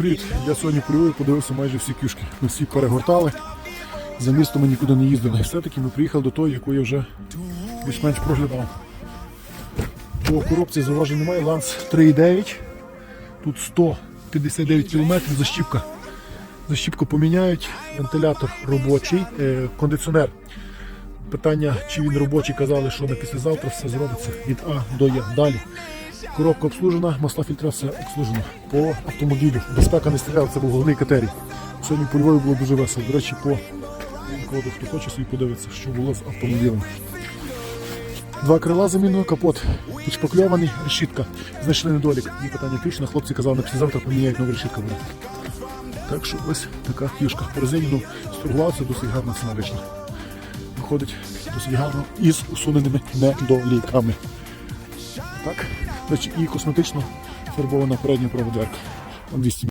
Привіт! Я сьогодні полював, подивився майже всі кюшки. Ми всі перегортали. За місто ми нікуди не їздили. Все-таки ми приїхали до тої, яку я вже більш-менш проглядав. По коробці зауважень немає. Ланс 3,9. Тут 159 км защіпка. Защіпку поміняють, вентилятор робочий, е, кондиціонер. Питання, чи він робочий, казали, що на післязавтра все зробиться від А до Я. Далі. Коробка обслужена, масла фільтра все обслужено. По автомобілю. Безпека не стріляла, це був головний критерій. Сьогодні по Львові було дуже весело. До речі, по коду, хто хоче собі подивитися, що було з автомобілем. Два крила замінили, капот підшпакльований, решітка. Знайшли недолік. Є питання пічне, хлопці казали, на післязавтра поміняють нову решітка буде. Так що ось така фішка. По резині ну, досить гарна ціна вийшла. Виходить досить гарно і з усуненими недоліками. Так, і косметично фарбована передня права 200